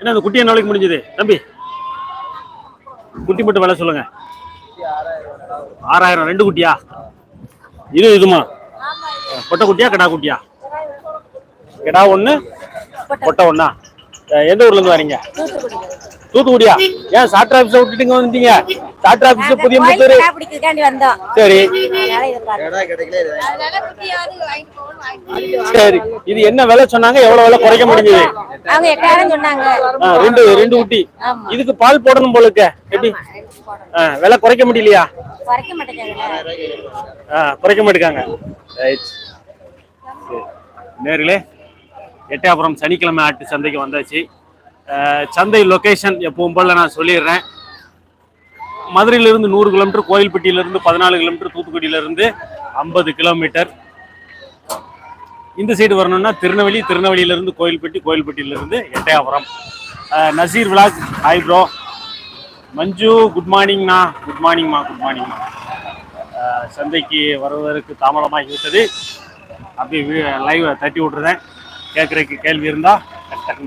என்ன அந்த குட்டி என்ன நாளைக்கு முடிஞ்சது? தம்பி குட்டி மட்டும் விலை சொல்லுங்க. ஆறாயிரம் ரெண்டு குட்டியா? இது இதுமா. பொட்டை குட்டியா கடா குட்டியா? கிடா ஒன்று பொட்டை ஒண்ணா? எந்த ஊர்ல இருந்து வரீங்க? தூத்துக்குடியா? ஏன் சாட்ரா ஆபீஸ விட்டுட்டு வந்துட்டீங்க? சாட்ரா ஆபீஸ் புதிய முத்தூர் சரி. சரி. இது என்ன விலை சொன்னாங்க? எவ்வளவு விலை குறைக்க முடிஞ்சது? சொன்னாங்க. ஆ, ரெண்டு ரெண்டு குட்டி. இதுக்கு பால் போடணும் போல இருக்க. எப்படி? ஆ, விலை குறைக்க முடியலையா? குறைக்க மாட்டேங்கிறாங்க. ஆ, குறைக்க மாட்டேங்காங்க. ரைட் நேர்களே எட்டயபுரம் சனிக்கிழமை ஆட்டு சந்தைக்கு வந்தாச்சு. சந்தை லொகேஷன் எப்பவும் போல நான் சொல்லிடுறேன். மதுரையிலிருந்து நூறு கிலோமீட்டர் கோயில்பட்டியிலிருந்து பதினாலு கிலோமீட்டர் தூத்துக்குடியிலிருந்து ஐம்பது கிலோமீட்டர். இந்த சைடு வரணும்னா திருநெல்வேலி திருநெல்வேலியிலிருந்து Kovilpatti கோயில்பட்டியிலிருந்து Ettayapuram. Naseer Vilas hi bro. Manju good மார்னிங்ண்ணா good மார்னிங்மா குட் மார்னிங்மா சந்தைக்கு வருவதற்கு தாமதமாகி விட்டது. அப்படியே லைவ் தட்டி விட்டுறேன். கேட்குறதுக்கு கேள்வி இருந்தால் டக்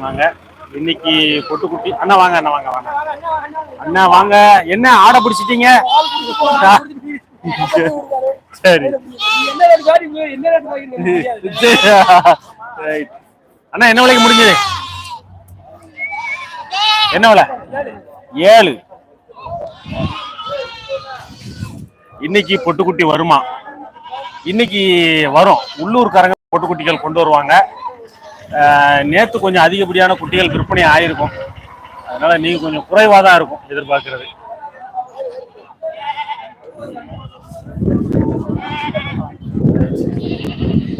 இன்னைக்கு பொட்டுக்குட்டி. அண்ணா வாங்க அண்ணா வாங்க வாங்க. அண்ணா வாங்க. என்ன ஆடை பிடிச்சிட்டீங்க? சரி. அண்ணா என்ன விலைக்கு முடிஞ்சது? என்ன விலை? ஏழு. இன்னைக்கு பொட்டுக்குட்டி வருமா? இன்னைக்கு வரும். உள்ளூர்காரங்க பொட்டுக்குட்டிகள் கொண்டு வருவாங்க. நேற்று கொஞ்சம் அதிகப்படியான குட்டிகள் விற்பனை ஆயிருக்கும். அதனால நீங்க கொஞ்சம் குறைவாக தான் இருக்கும் எதிர்பார்க்கிறது.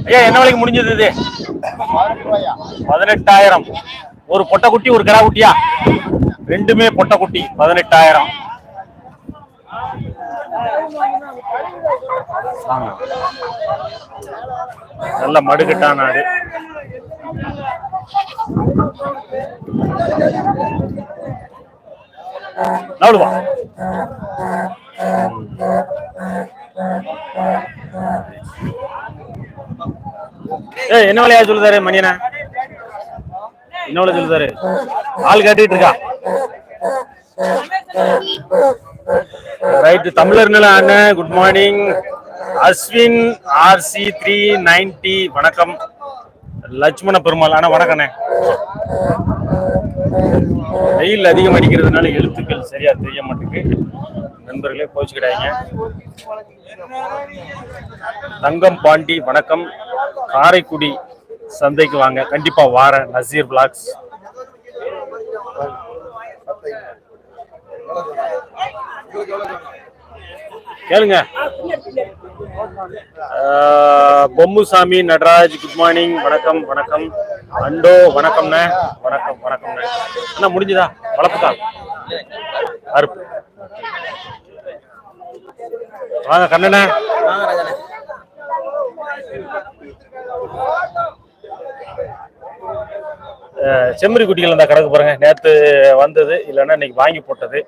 ஐயா என்ன விலைக்கு முடிஞ்சது இது? பதினெட்டாயிரம். ஒரு பொட்டக்குட்டி ஒரு கிடா குட்டியா? ரெண்டுமே பொட்டக்குட்டி பதினெட்டாயிரம். நல்ல மடுக்கட்டான ஆடு. நவடுவா ஏ என்ன விலையா சொல்லுதாரு மணியனா? என்ன விலை சொல்லுதாரு? ஆள் கேட்டுட்டு இருக்கா? ரைட் தமிழர் அண்ணன் good morning Ashwin RC three ninety வணக்கம். லட்சுமண பெருமாள் அண்ணா வணக்கண்ணே. வெயில் அதிகம் அடிக்கிறதுனால எழுத்துக்கள் சரியா தெரிய மாட்டேங்குது. நண்பர்களே கோச்சுக்கிடாங்க தங்கம் பாண்டி வணக்கம். காரைக்குடி சந்தைக்கு வாங்க. கண்டிப்பா வாரேன். நசீர் பிளாக்ஸ் கேளுங்க. ஆஹ் பொம்முசாமி நடராஜ் குட் மார்னிங் வணக்கம் வணக்கம். அண்டோ வணக்கம்ண்ணே. வணக்கம் வணக்கம்ண்ணே. என்ன முடிஞ்சுதா? வளர்ப்புக்கா? அருப்பு வாங்க கண்ணண்ண. செம்மறி குட்டிகள் அந்த கணக்கு பாருங்க. நேற்று வந்தது. இல்லைன்னா இன்னைக்கு வாங்கி போட்டது.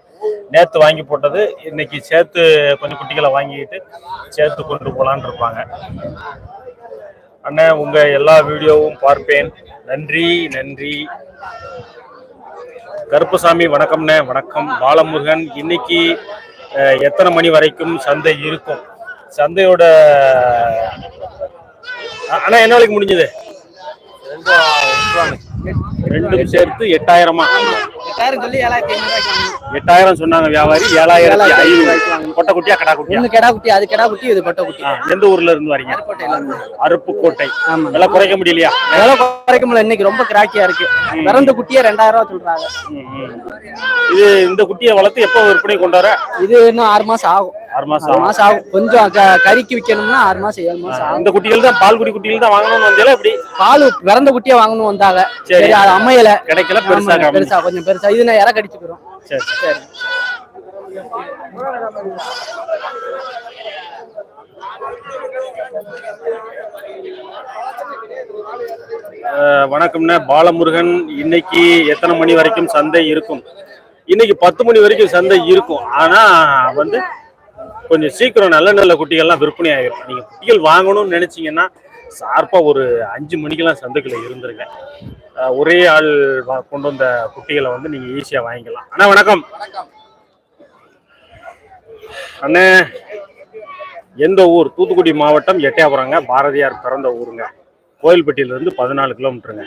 நேற்று வாங்கி போட்டது. இன்னைக்கு சேர்த்து கொஞ்சம் குட்டிகளை வாங்கிக்கிட்டு சேர்த்து கொண்டு போகலான் இருப்பாங்க. அண்ணன் உங்க எல்லா வீடியோவும் பார்ப்பேன். நன்றி நன்றி. கருப்பசாமி வணக்கம்ண்ணே. வணக்கம். பாலமுருகன் இன்னைக்கு எத்தனை மணி வரைக்கும் சந்தை இருக்கும்? சந்தையோட அண்ணா என்ன வேலைக்கு முடிஞ்சது? ரெண்டும் சேர்த்து எட்டாயிரமா? எட்டாயிரம். எட்டாயிரம் சொன்னாங்க வியாபாரி ஏழாயிரத்தி ஐநூறு கொட்டை குட்டியா கடா ஒண்ணு கெடா குட்டி அது கெடா குட்டி இது குட்டி. எந்த ஊர்ல இருந்து வரீங்க? அருப்புக்கோட்டை. விலை குறைக்க முடியலையா? எவ்வளவு குறைக்க முடியல. இன்னைக்கு ரொம்ப கிராக்கியா இருக்கு. பிறந்த குட்டியே ரெண்டாயிரம் ரூபாய் சொல்றாங்க. இது இந்த குட்டியை வளர்த்து எப்போ விற்பனை கொண்டு வர இது இன்னும் ஆறு மாசம் ஆகும். ஆறு மாசம் ஆறு. மாசம் ஆகும். கொஞ்சம் கறிக்கு விற்கணும்னா ஆறு மாசம் ஏழு மாசம் ஆகும். இந்த குட்டிகள் தான் பால்குடி குட்டிகள் தான் வாங்கணும்னு வந்தீங்களா இப்படி பால் பிறந்த குட்டியே வாங்கணும் வந்தாங்க. சரி. அது அமையல. கிடைக்கல பெருசா பெருசா கொஞ்சம் பெருசா. இது நான் இற கடிச்சுக்கிறோம் சரி. சரி. வணக்கம்ண்ணே. பாலமுருகன் இன்னைக்கு எத்தனை மணி வரைக்கும் சந்தை இருக்கும்? இன்னைக்கு பத்து மணி வரைக்கும் சந்தை இருக்கும். ஆனா வந்து கொஞ்சம் சீக்கிரம் நல்ல நல்ல குட்டிகள்லாம் விற்பனை ஆகிடும் நீங்கள் குட்டிகள் வாங்கணும்னு நினைச்சீங்கன்னா ஷார்ப்பா ஒரு அஞ்சு மணிக்கெல்லாம் சந்தைக்குள்ள இருந்திருங்க. ஒரே ஆள் வா- கொண்டு வந்த குட்டிகளை வந்து நீங்க ஈஸியா வாங்கிக்கலாம். அண்ணா வணக்கம். அண்ணே எந்த ஊர்? தூத்துக்குடி மாவட்டம் எட்டயபுரங்க. பாரதியார் பிறந்த ஊருங்க. கோயில்பட்டியிலிருந்து பதினாலு கிலோமீட்டருங்க.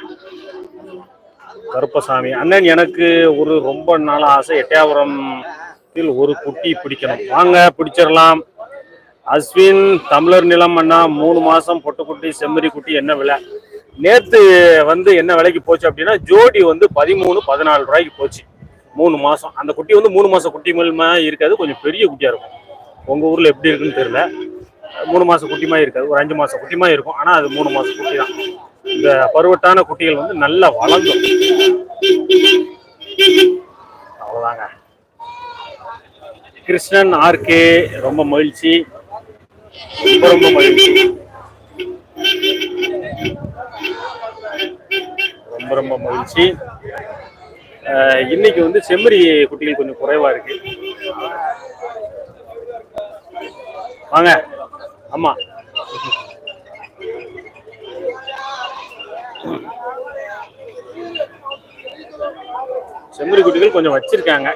கருப்பசாமி. அண்ணன் எனக்கு ஒரு ரொம்ப நாள் ஆசை. எட்டயபுரத்தில் ஒரு குட்டி பிடிக்கணும். வாங்க பிடிச்சிடலாம். அஸ்வின் தமிழர் நிலம் அண்ணா மூணு மாசம் பொட்டுக்குட்டி செம்மறி குட்டி என்ன விலை? நேத்து வந்து என்ன விலைக்கு போச்சு அப்படின்னா ஜோடி வந்து பதிமூணு பதினாலு ரூபாய்க்கு போச்சு. மூணு மாசம். அந்த குட்டி வந்து மூணு மாசம் குட்டி மூலமா இருக்காது கொஞ்சம் பெரிய குட்டியா இருக்கும். உங்க ஊர்ல எப்படி இருக்குன்னு தெரியல. மூணு மாசம் குட்டிமா இருக்காது ஒரு அஞ்சு மாசம் குட்டிமா இருக்கும். ஆனா அது மூணு மாசம் குட்டி தான். இந்த பருவட்டான குட்டிகள் வந்து நல்லா வளர்ந்தும். அவ்வளவுதாங்க. கிருஷ்ணன் ஆர்கே ரொம்ப மகிழ்ச்சி. ரொம்ப ரொம்ப மகிழ்ச்சி. ரொம்ப ரொம்ப மகிழ்ச்சி. இன்னைக்கு வந்து செம்மறி குட்டிகள் கொஞ்சம் குறைவா இருக்கு. வாங்க. ஆமா செம்மறி குட்டிகள் கொஞ்சம் வச்சிருக்காங்க.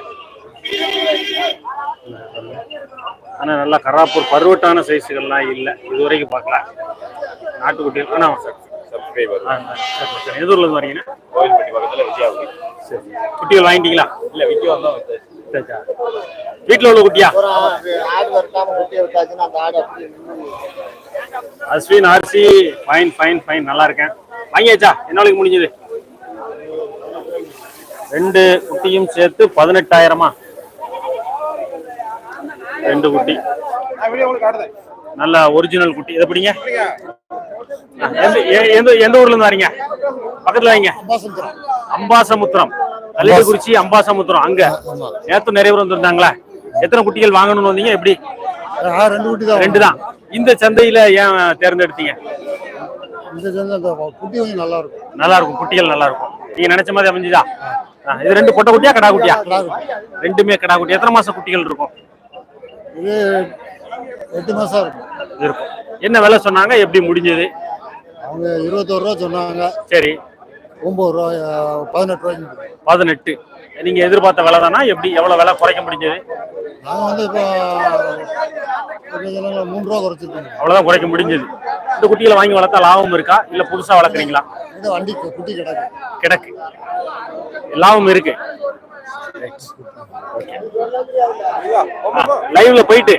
ஆனா நல்லா கராப்பூர் பருவட்டான சைஸுகள்லாம் இல்லை. இது வரைக்கும் பார்க்கல. நாட்டுக்குட்டிகள் ஆனா சப்ஸ்கிரைபர் ஆ, ஆ, சரி, ஊர்ல இருந்து வரீங்கன்னா கோயில்பட்டி பக்கத்துல விஜயாபுரி. சரி குட்டிகள் வாங்கிட்டீங்களா? இல்ல சரி. வீட்டுல உள்ள குட்டியா? Ashwin RC fine fine fine. நல்லா இருக்கேன். வாங்கியாச்சா? என்ன முடிஞ்சது? ரெண்டு குட்டியும் சேர்த்து பதினெட்டாயிரமா? ரெண்டு குட்டி. நல்ல ஒரிஜினல் குட்டி. இதை பிடிங்க. எந்த எந்த ஊர்ல இருந்து வரீங்க? பக்கத்துல வைங்க. அம்பாசமுத்திரம். கல்லிடக்குறிச்சி அம்பாசமுத்திரம். அங்க. நேத்து நிறைய பேர் வந்திருந்தாங்களா? எத்தனை குட்டிகள் வாங்கணும்னு வந்தீங்க? எப்படி? ரெண்டு குட்டி தான் ரெண்டு தான். இந்த சந்தையில ஏன் தேர்ந்தெடுத்தீங்க? குட்டி நல்லா இருக்கும். நல்லா இருக்கும். குட்டிகள் நல்லா இருக்கும். நீங்க நினைச்ச மாதிரி அமைஞ்சுதா? இது ரெண்டு பொட்டை குட்டியா கடா குட்டியா ரெண்டுமே கடா குட்டி எத்தனை மாசம் குட்டிகள் இருக்கும்? இது எட்டு மாசம் இருக்கும். இருக்கும். என்ன விலை சொன்னாங்க? எப்படி முடிஞ்சது? அவங்க இருபத்தோரு ரூபா சொன்னாங்க. சரி. ஒன்பது ரூபா பதினெட்டு ரூபாய்க்கு பதினெட்டு. நீங்க எதிர்பார்த்த விலை தானா? எப்படி எவ்வளவு விலை குறைக்க முடிஞ்சது? நாங்கள் வந்து இப்போ மூணு ரூபா குறைச்சிருக்கோம். அவ்வளவுதான் குறைக்க முடிஞ்சது. இந்த குட்டிகளை வாங்கி வளர்த்தா லாபம் இருக்கா? இல்ல புதுசா வளர்க்குறீங்களா? இந்த வண்டி குட்டி கிடக்கு. கிடக்கு. லாபம் இருக்கு. லைவ்ல போயிட்டு.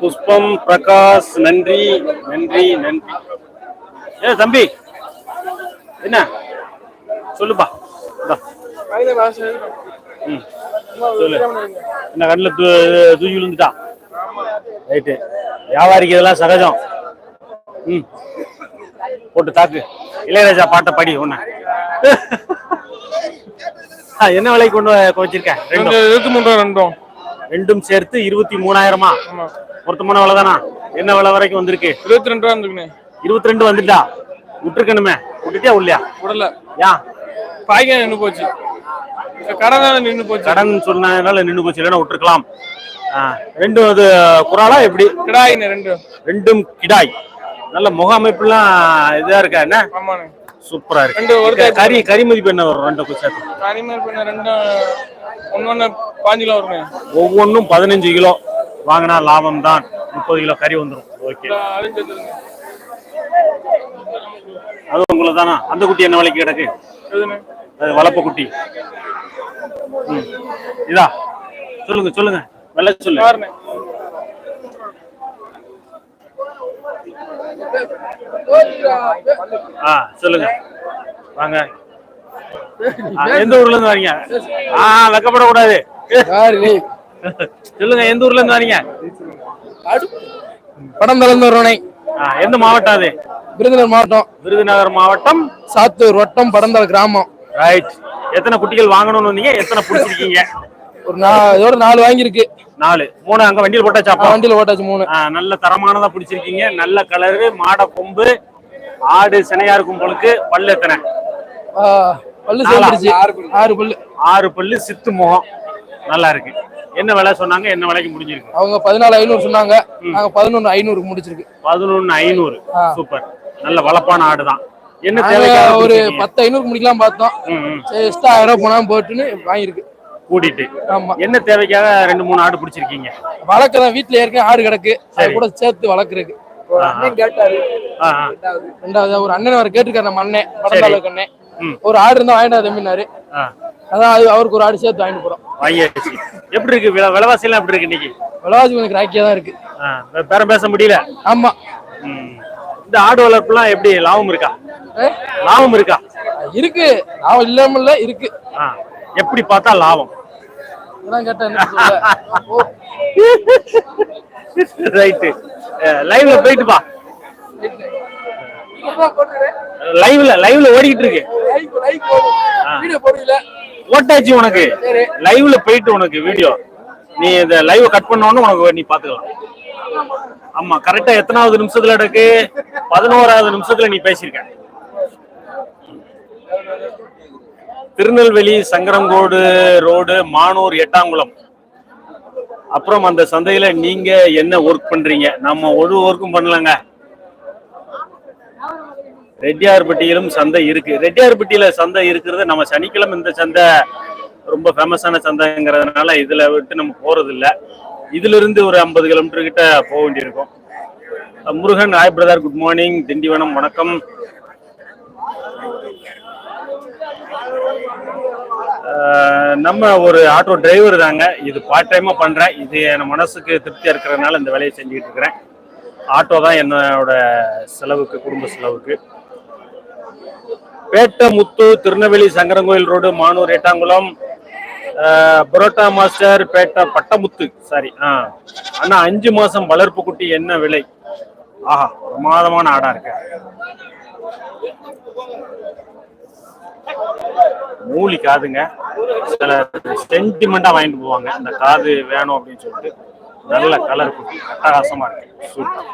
புஷ்பம் பிரகாஷ் நன்றி நன்றி நன்றி. ஏ தம்பி. என்ன? சொல்லுப்பா. ம். சொல்லு. என்ன கண்ணில் தூ தூக்கி விழுந்துட்டா? ரைட்டு. வியாபாரிக்கு இதெல்லாம் சகஜம். ம். போட்டு தாக்கு. இளையராஜா பாட்டை படி ஒன்று என்ன விலைக்கு கொண்டு வ- வச்சிருக்க ரெண்டும். இருபத்தி ரூபா ரெண்டும்? ரெண்டும் சேர்த்து இருபத்தி மூணாயிரமா? ஆமா. பொருத்தமான விலை தானா? என்ன விலை வரைக்கும் வந்திருக்கு? இருபத்தி ரெண்டு ரூபா இருபத்தி ரெண்டு வந்துட்டா? விட்டுருக்கணுமே. விட்டுட்டியா உள்ளியா விடல. யா? பாய்க்க நின்று போச்சு. கடன் நின்று போச்சு. கடன் சொன்னதுனால நின்று போச்சு. இல்லைன்னா விட்டுருக்கலாம். ரெண்டும் அது குறாலா எப்படி? கிடாயிண்ணே ரெண்டு ரெண்டும் கிடாய். நல்ல முக அமைப்புலாம் இதா இருக்கா என்ன? சூப்பரா இருக்கு. ரெண்டு ஒரு க- கறி கறி மதிப்பு என்ன வரும்? ரெண்டு சேர்த்து. ரெண்டும் ஒன்று ஒன்று பாஞ்சு கிலோ வருண்ணே ஒவ்வொன்றும் பதினஞ்சு கிலோ வாங்கினா லாபம் தான் முப்பது கிலோ கறி வந்துடும் ஓகே. அது உங்களுக்கு தானா அந்த குட்டி என்ன விலைக்கு கிடக்கு? அது வளர்ப்பு குட்டி ம். இதா. சொல்லுங்க சொல்லுங்க. வெள்ள சொல்லு. பாருண்ணே ஆ சொல்லுங்க. வாங்க. எந்த ஊர்ல இருந்து வரீங்க? ஆ வெக்கப்படக்கூடாது. சொல்லுங்க எந்த ஊர்ல இருந்து வரீங்க? படம் திறந்து வருவனை. எந்த மாவட்டம் அது? விருதுநகர் மாவட்டம். விருதுநகர் மாவட்டம். சாத்தூர் வட்டம் படந்தல் கிராமம். ரைட் எத்தனை குட்டிகள் வாங்கணும்னு வந்தீங்க? எத்தனை பிடிச்சிருக்கீங்க? ஒரு நா- இதோட நாலு வாங்கியிருக்கு. நாலு. மூணு அங்க வண்டியில் ஆ, போட்டாச்சாப்பா வண்டியில ஓட்டாச்சு மூணு. நல்ல தரமானதா பிடிச்சிருக்கீங்க. நல்ல கலரு மாட கொம்பு ஆடு சினையா இருக்கும் பொழுது பல்லு எத்தனை? பல்லு ஆறு பல்லு. ஆறு பல்லு. சித்து முகம். நல்லா இருக்கு. என்ன விலை சொன்னாங்க? என்ன விலைக்கு முடிஞ்சிருக்கு? அவங்க பதினாலு ஐநூறு சொன்னாங்க. நாங்க பதினொன்னு ஐநூறுக்கு முடிச்சிருக்கு. பதினொன்னு ஐநூறு. சூப்பர். நல்ல வளப்பான ஆடு தான் என்ன தேவைக்காக ஒரு? பத்து ஐநூறு முடிக்கலாம் பார்த்தோம். ம், ம். சரி எக்ஸ்ட்ரா ஆயிரம் ரூபாய் போனா போட்டுன்னு வாங்கியிருக்கு. கூட்டிட்டு. ஆமா. என்ன தேவைக்காக ரெண்டு மூணு ஆடு பிடிச்சிருக்கீங்க? வளர்க்கதான் வீட்டுல ஏற்கனவே ஆடு கிடக்கு. அது சரி. கூட சேர்த்து வளர்க்குறதுக்கு. ஆ, ஆ. ரெண்டாவது. ஒரு அண்ணன் வர கேட்டிருக்காரு நம்ம அண்ணன். படந்தாளுக்கு அண்ணன். ம். ஒரு ஆடு இருந்தா வாங்கிட்டு தம்பினாரு ஆ, அதான் அது அவருக்கு ஒரு ஆடு சேர்த்து வாங்கிட்டு போறோம். வாங்கியாச்சு. எப்படி இருக்கு? விலை விலைவாசி எல்லாம் எப்படி இருக்கு இன்னைக்கு? விலவாசி கொஞ்சம் கிராக்கியா தான் இருக்கு. ஆ, வே- பேரம் பேச முடியல. ஆமா. இந்த ஆடு வளர்ப்புலாம் எப்படி? லாபம் இருக்கா? லாபம் இருக்கா? இருக்கு. அவன் இல்லாம இல்ல இருக்கு எப்படி பார்த்தா லாபம்? ரைட்டு. லைவ்ல போயிட்டு பா. லைவ்ல லைவ்ல ஓடிக்கிட்டு இருக்கு. ஓட்டாச்சு உனக்கு. லைவ்ல போயிட்டு உனக்கு வீடியோ. நீ இந்த லைவ் கட் பண்ணோன்னு உனக்கு நீ பாத்துக்கலாம் ஆமா கரெக்டா எத்தனாவது நிமிஷத்துல இருக்கு? பதினோராவது நிமிஷத்துல நீ பேசியிருக்க திருநெல்வேலி சங்கரங்கோடு ரோடு மானூர் எட்டாங்குளம். அப்புறம் அந்த சந்தையில நீங்க என்ன ஒர்க் பண்றீங்க? நம்ம ஒரு ஒர்க்கும் பண்ணலங்க. ரெட்டியார்பட்டியிலும் சந்தை இருக்கு. ரெட்டியார்பட்டியில சந்தை இருக்கிறது நம்ம சனிக்கிழமை இந்த சந்தை ரொம்ப ஃபேமஸான சந்தைங்கிறதுனால இதுல விட்டு நம்ம போறது இல்லை இதுல இருந்து ஒரு ஐம்பது கிலோமீட்டர் கிட்ட போக வேண்டியிருக்கும். Murugan hi brother good morning Tindivanam வணக்கம். நம்ம ஒரு ஆட்டோ டிரைவர் தாங்க. இது பார்ட் டைமாக பண்ணுறேன் இது என் மனசுக்கு திருப்தியாக இருக்கிறதுனால இந்த வேலையை செஞ்சுக்கிட்டு இருக்கிறேன். ஆட்டோ தான் என்னோட செலவுக்கு குடும்ப செலவுக்கு. பேட்டமுத்து திருநெல்வேலி சங்கரங்கோயில் ரோடு மானூர் எட்டாங்குளம். பரோட்டா மாஸ்டர் பேட்டா பட்டமுத்து. சாரி ஆ. அண்ணா அஞ்சு மாசம் வளர்ப்பு குட்டி என்ன விலை? ஆஹா பிரமாதமான ஆடா இருக்கு. மூலி காதுங்க சில சென்டிமெண்டா வாங்கிட்டு போவாங்க. அந்த காது வேணும் அப்படின்னு சொல்லிட்டு. நல்ல கலர் குட்டி அட்டகாசமா இருக்கு. சூப்பர்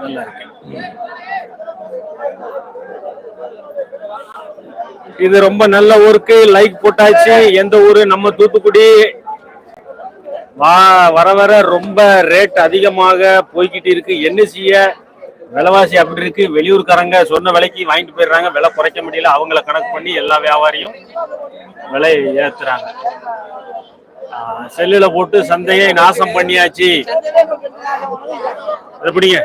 நல்லா இருக்கு. இது ரொம்ப நல்ல ஊருக்கு. லைக் போட்டாச்சு. எந்த ஊரு? நம்ம தூத்துக்குடி. வா வர வர ரொம்ப ரேட் அதிகமாக போய்கிட்டு இருக்கு. என்ன செய்ய விலைவாசி அப்படி இருக்கு. வெளியூர்காரங்க சொன்ன விலைக்கு வாங்கிட்டு போயிடுறாங்க. விலை குறைக்க முடியல. அவங்கள கணக்கு பண்ணி எல்லா வியாபாரியும் விலை ஏத்துறாங்க. செல்லுல போட்டு சந்தையை நாசம் பண்ணியாச்சு. எப்படிங்க.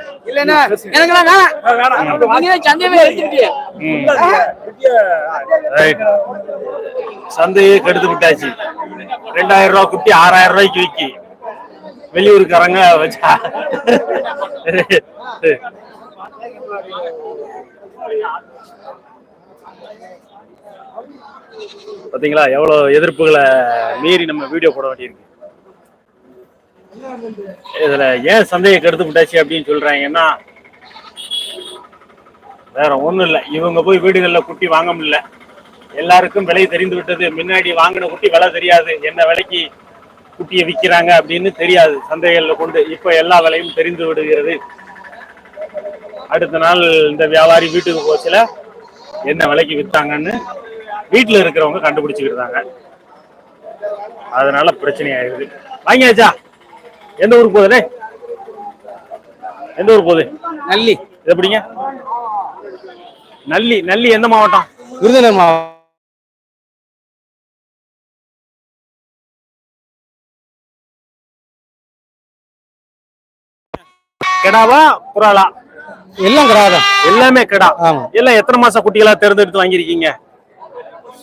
Right. சந்தையை கெடுத்து விட்டாச்சு. ரெண்டாயிரம் ரூபாய் குட்டி ஆறாயிரம் ரூபாய்க்கு விக்கி. வெளியூருக்காரங்க வச்சா. பார்த்தீங்களா எவ்வளோ எதிர்ப்புகளை மீறி நம்ம வீடியோ போட வேண்டியிருக்கு. இதுல ஏன் சந்தையை கெடுத்து விட்டாச்சு அப்படின்னு சொல்கிறாங்கன்னா வேற ஒண்ணும் இல்ல. இவங்க போய் வீடுகள்ல குட்டி வாங்க முடியல. எல்லாருக்கும் விலை தெரிந்து விட்டது. முன்னாடி வாங்கின குட்டி விலை தெரியாது. என்ன விலைக்கு குட்டியை விக்கிறாங்க அப்படின்னு தெரியாது. சந்தைகள்ல கொண்டு இப்போ எல்லா விலையும் தெரிந்து விடுகிறது. அடுத்த நாள் இந்த வியாபாரி வீட்டுக்கு போச்சுல என்ன விலைக்கு வித்தாங்கன்னு வீட்டுல இருக்கிறவங்க கண்டுபிடிச்சுக்கிட்டாங்க அதனால பிரச்சனை ஆயிடுது வாங்கியாச்சா? எந்த ஊருக்கு போகுது டேய்? எந்த ஊருக்கு போகுது? நல்லி. இது எப்படிங்க நல்லி நல்லி எந்த மாவட்டம்? விருதுநகர் மாவட்டம் கெடாவா புறாலா? எல்லாம் கிராதம். எல்லாமே கெடா. ஆமா. எல்லாம் எத்தனை மாசம் குட்டிகளா தேர்ந்தெடுத்து வாங்கியிருக்கீங்க?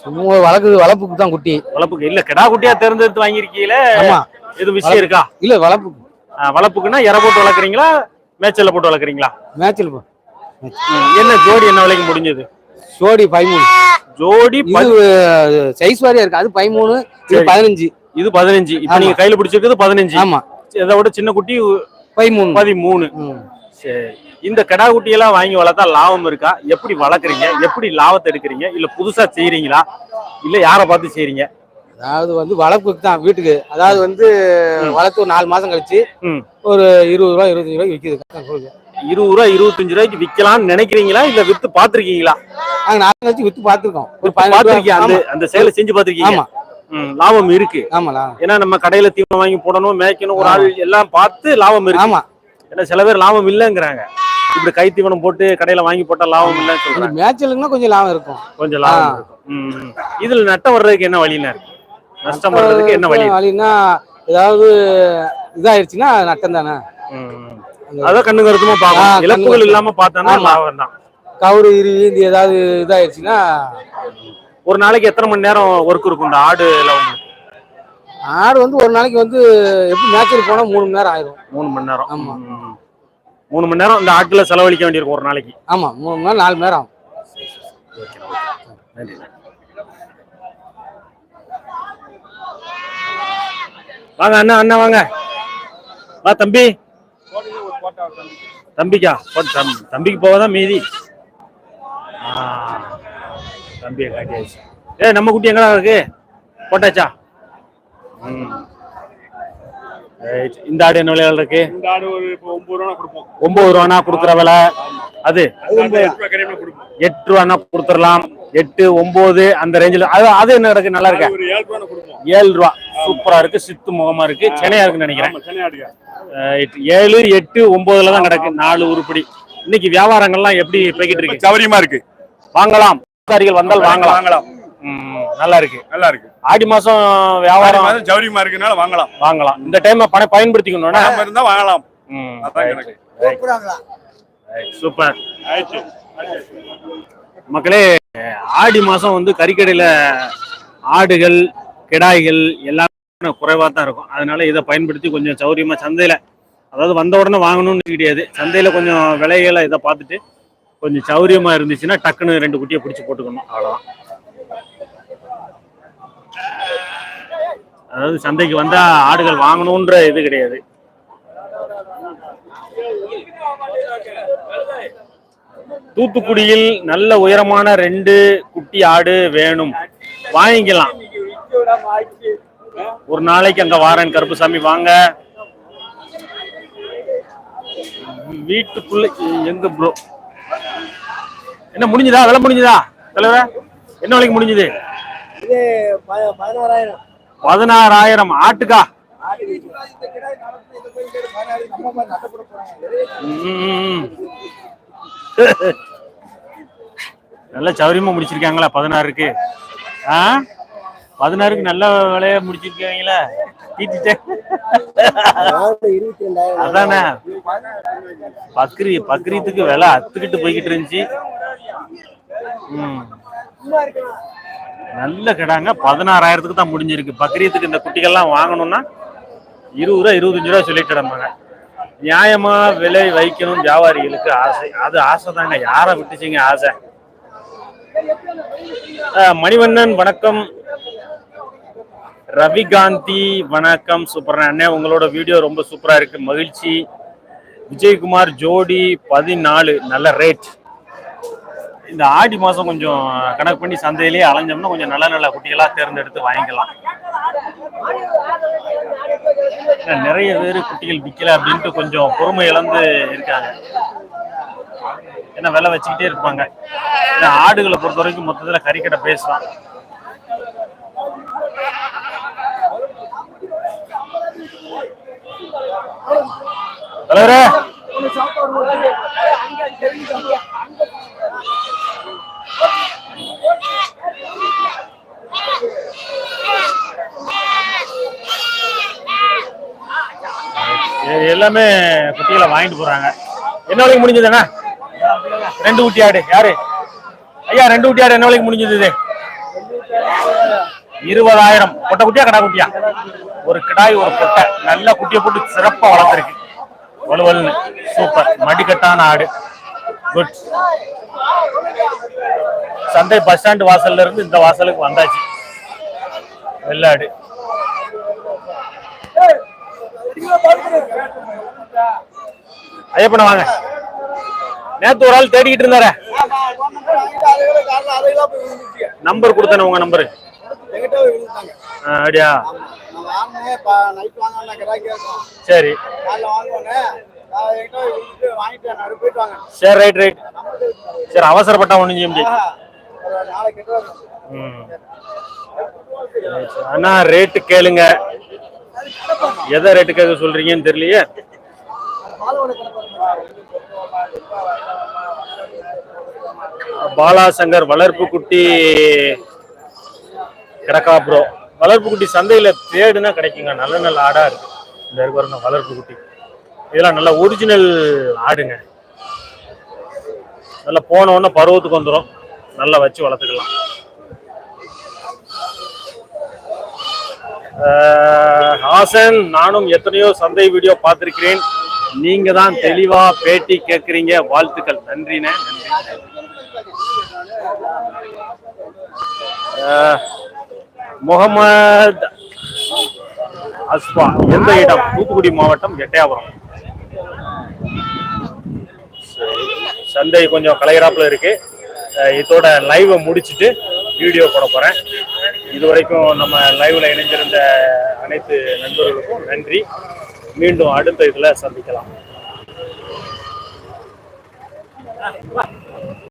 சும்மா வளர்க்கு வளர்ப்புக்கு தான் குட்டி. வளர்ப்புக்கு இல்ல கெடா குட்டியா தேர்ந்தெடுத்து வாங்கியிருக்கீங்களே? ஆமா. எது விஷயம் இருக்கா? இல்ல வளர்ப்புக்கு. வளர்ப்புக்குன்னா இற போட்டு வளர்க்குறீங்களா? மேய்ச்சல்ல போட்டு வளர்க்குறீங்களா? மேட்சில் ம், என்ன ஜோடி என்ன விலைக்கு முடிஞ்சது? சோடி பதிமூணு. ஜோடி சைஸ் வாரியா இருக்கு. அது பதிமூணு இது. பதினஞ்சு. இது பதினஞ்சு. இப்ப. நீங்க கையில பிடிச்சிருக்கிறது பதினஞ்சு. ஆமா. இதை விட சின்ன குட்டி பதிமூணு. பதிமூணு. சரி இந்த கிடா குட்டியெல்லாம் வாங்கி வளர்த்தா லாபம் இருக்கா? எப்படி வளர்க்குறீங்க? எப்படி லாபத்தை எடுக்கிறீங்க? இல்ல புதுசா செய்றீங்களா? இல்ல யாரை பார்த்து செய்றீங்க? அதாவது வந்து வளர்ப்புக்கு தான் வீட்டுக்கு. அதாவது வந்து வளர்த்து ஒரு நாலு மாசம் கழிச்சு. ஒரு இருபது ரூபா இருபத்தஞ்சு ரூபாய்க்கு விற்கிது இருபது ரூபா இருபத்தஞ்சு ரூபாய்க்கு விற்கலாம்னு நினைக்கிறீங்களா? இல்ல வித்து பாத்திருக்கீங்களா நாங்க நாலு கழிச்சு வித்து பார்த்துருக்கோம். ஒரு பாத்திருக்கீங்க அந்த அந்த சேலை செஞ்சு பாத்திருக்கீங்க ஆமா. ம், லாபம் இருக்கு. ஆமாண்ணா ஏன்னா நம்ம கடையில தீவனம் வாங்கி போடணும் மேய்க்கணும் ஒரு ஆள் எல்லாம் பார்த்து லாபம் இருக்கு. ஆமா. ஏன்னா சில பேர் லாபம் இல்லைங்கிறாங்க இப்படி கை தீவனம் போட்டு கடையில வாங்கி போட்டா லாபம் இல்லைன்னு சொல்றாங்க கொஞ்சம் லாபம் இருக்கும் கொஞ்சம் லாபம். இருக்கும். இதுல நட்டம் வர்றதுக்கு என்ன வழினா இருக்கு நஷ்டம் வர்றதுக்கு என்ன வழி வழின்னா ஏதாவது இதாயிருச்சுன்னா நட்டம் தானே. அதான் கண்ணு கருத்துமா கண்ணு இழப்புகள். இல்லாம பார்த்தானா ஆமா. லாபம் தான் கவுரு இறுவி இந்த ஏதாவது இதாயிருச்சுன்னா ஒரு நாளைக்கு எத்தனை மணி நேரம் ஒர்க் இருக்கும் இந்த ஆடு எல்லாம் உங்களுக்கு ஆடு வந்து ஒரு நாளைக்கு வந்து எப்படி மேய்ச்சல் போனா மூணு மணி நேரம் ஆயிரும். மூணு மணி நேரம். ஆமா. ம். மூணு மணி நேரம் இந்த ஆட்டுல செலவழிக்க வேண்டியிருக்கும் ஒரு நாளைக்கு. ஆமா மூணு மணி நேரம் நாலு மணி நேரம் ஆகும். நன்றி வாங்க அண்ணா அண்ணா வாங்க. வா தம்பி. தம்பிக்கா தம்பிக்கு போவதான் மீதி? தம்பியை காட்டியாச்சு. ஏ நம்ம குட்டி எங்கடா இருக்கு? போட்டாச்சா. இந்த ஆடு என்ன விலையில இருக்கு? இந்த ஆடு ஒரு ஒன்பது ரூபா கொடுப்போம். ஒன்பது ரூபானா கொடுக்குற விலை? அது? எட்டு ரூபானா கொடுத்துடலாம். எட்டு ஒன்பது அந்த ரேஞ்சில் அது அது என்ன கிடக்கு? நல்லா இருக்கா? ஏழு ரூபா. சூப்பரா இருக்கு. சித்து முகமா இருக்கு. சென்னையா இருக்குன்னு நினைக்கிறேன். ஏழு எட்டு ஒன்பதுல தான் கிடக்கு. நாலு உருப்படி. இன்னைக்கு வியாபாரங்கள்லாம் எப்படி போய்கிட்டு இருக்கு? சௌரியமா இருக்கு. வாங்கலாம். வந்தால் வாங்கலாம். வாங்கலாம். நல்லா இருக்கு. நல்லா இருக்கு. ஆடி மாசம் வியாபாரம் சௌரியமா இருக்குனால வாங்கலாம். வாங்கலாம். இந்த டைம் பண பயன்படுத்திக்கணும்னா இருந்தா வாங்கலாம். சூப்பர் மக்களே ஆடி மாசம் வந்து கறிக்கடையில ஆடுகள் கிடாய்கள் எல்லாமே குறைவா தான் இருக்கும். அதனால இதை பயன்படுத்தி கொஞ்சம் சௌரியமா சந்தையில அதாவது வந்த உடனே வாங்கணும்னு கிடையாது. சந்தையில கொஞ்சம் விலைகளை இதை பார்த்துட்டு கொஞ்சம் சௌரியமா இருந்துச்சுன்னா டக்குன்னு ரெண்டு குட்டியை பிடிச்சி போட்டுக்கணும். அவ்வளவுதான். அதாவது சந்தைக்கு வந்தா ஆடுகள் வாங்கணுன்ற இது கிடையாது. தூத்துக்குடியில் நல்ல உயரமான ரெண்டு குட்டி ஆடு வேணும். வாங்கிக்கலாம். ஒரு நாளைக்கு அங்க வாரன் கருப்புசாமி வாங்க. வீட்டுக்குள்ள எங்க ப்ரோ என்ன முடிஞ்சதா? விலை முடிஞ்சதா? தலைவர என்ன வேலைக்கு முடிஞ்சது? பதினோராயிரம். பதினாறாயிரம் ஆட்டுக்கா. நல்ல சௌரியமா முடிச்சிருக்காங்களா பதினாறுக்கு? ஆ? பதினாறுக்கு நல்ல விலைய முடிச்சிருக்கீங்களா? அதானே. பக்ரி பக்ரீத்துக்கு விலை அத்துக்கிட்டு போய்கிட்டு இருந்துச்சு. ம். நல்ல கிடாங்க. பதினாறாயிரத்துக்கு தான் முடிஞ்சிருக்கு. பக்ரீத்துக்கு இந்த குட்டிகள்லாம் வாங்கணும்னா இருபது ரூபா இருபத்தஞ்சு ரூபா சொல்லிட்டு கிடம்பாங்க நியாயமா விலை வைக்கணும் வியாபாரிகளுக்கு ஆசை. அது ஆசை தாங்க. யாரை விட்டுச்சிங்க ஆசை? மணிவண்ணன் வணக்கம். ரவிகாந்தி வணக்கம். சூப்பர் அண்ணே உங்களோட வீடியோ ரொம்ப சூப்பரா இருக்கு. மகிழ்ச்சி. விஜயகுமார் ஜோடி பதினாலு. நல்ல ரேட் இந்த ஆடி மாதம் கொஞ்சம் கணக்கு பண்ணி சந்தையிலேயே அலைஞ்சோம்னா கொஞ்சம் நல்ல நல்ல குட்டிகளாக தேர்ந்தெடுத்து வாங்கிக்கலாம். ஏன்னா நிறைய பேர் குட்டிகள் விற்கல அப்படின்ட்டு கொஞ்சம் பொறுமை இழந்து இருக்காங்க. ஏன்னா விலை வச்சுக்கிட்டே இருப்பாங்க. ஏன்னா ஆடுகளை பொறுத்த வரைக்கும் மொத்தத்தில் கறிக்கடை பேசலாம் தலைவரே! எல்லாமே குட்டிகளை வாங்கிட்டு போறாங்க. என்ன வரைக்கும் முடிஞ்சதுண்ணா? ரெண்டு குட்டி ஆடு. யாரு? ஐயா ரெண்டு குட்டி ஆடு என்ன வரைக்கும் முடிஞ்சது இது? இருபதாயிரம். பொட்டை குட்டியா கடா குட்டியா? ஒரு கிடாய் ஒரு பொட்டை. நல்ல குட்டியை போட்டு சிறப்பா வளர்த்துருக்கு. வலுவல்னு சூப்பர். மடிக்கட்டான ஆடு. குட் சந்தை பஸ் ஸ்டாண்ட் வாசல்ல இருந்து இந்த வாசலுக்கு வந்தாச்சு. வெள்ளாடு. ஐயப்பன வாங்க. நேத்து ஒரு ஆள் தேடிக்கிட்டு இருந்தாரே. நம்பர் கொடுத்தேன் உங்க நம்பரு அப்படியா? சரி. சரி ரைட் ரைட் சரி அவசரப்பட்டா ஒன்றும் செய்ய முடியாது. ம். அண்ணா ரேட்டு கேளுங்க. எதை ரேட்டு கேட்க சொல்றீங்கன்னு தெரியலையே. பாலாசங்கர் வளர்ப்பு குட்டி கிடக்கா ப்ரோ வளர்ப்பு குட்டி சந்தையில் தேடுனா கிடைக்குங்க. நல்ல நல்ல ஆடா இருக்கு. இந்த இருக்கு வளர்ப்பு குட்டி இதெல்லாம் நல்ல ஒரிஜினல் ஆடுங்க. நல்லா போன உடனே பருவத்துக்கு வந்துடும் நல்லா வச்சு வளர்த்துக்கலாம். ஹாசன் நானும் எத்தனையோ சந்தை வீடியோ பார்த்துருக்கிறேன். நீங்க தான் தெளிவா பேட்டி கேட்குறீங்க. வாழ்த்துக்கள். நன்றிண்ணே. நன்றி முகமது அஸ்பா எந்த இடம்? தூத்துக்குடி மாவட்டம் எட்டயாபுரம். சந்தை கொஞ்சம் கலையராப்பில் இருக்கு. இதோட லைவை முடிச்சிட்டு வீடியோ போட போறேன். இது வரைக்கும் நம்ம லைவ்ல இணைஞ்சிருந்த அனைத்து நண்பர்களுக்கும் நன்றி. மீண்டும் அடுத்த இதுல சந்திக்கலாம்.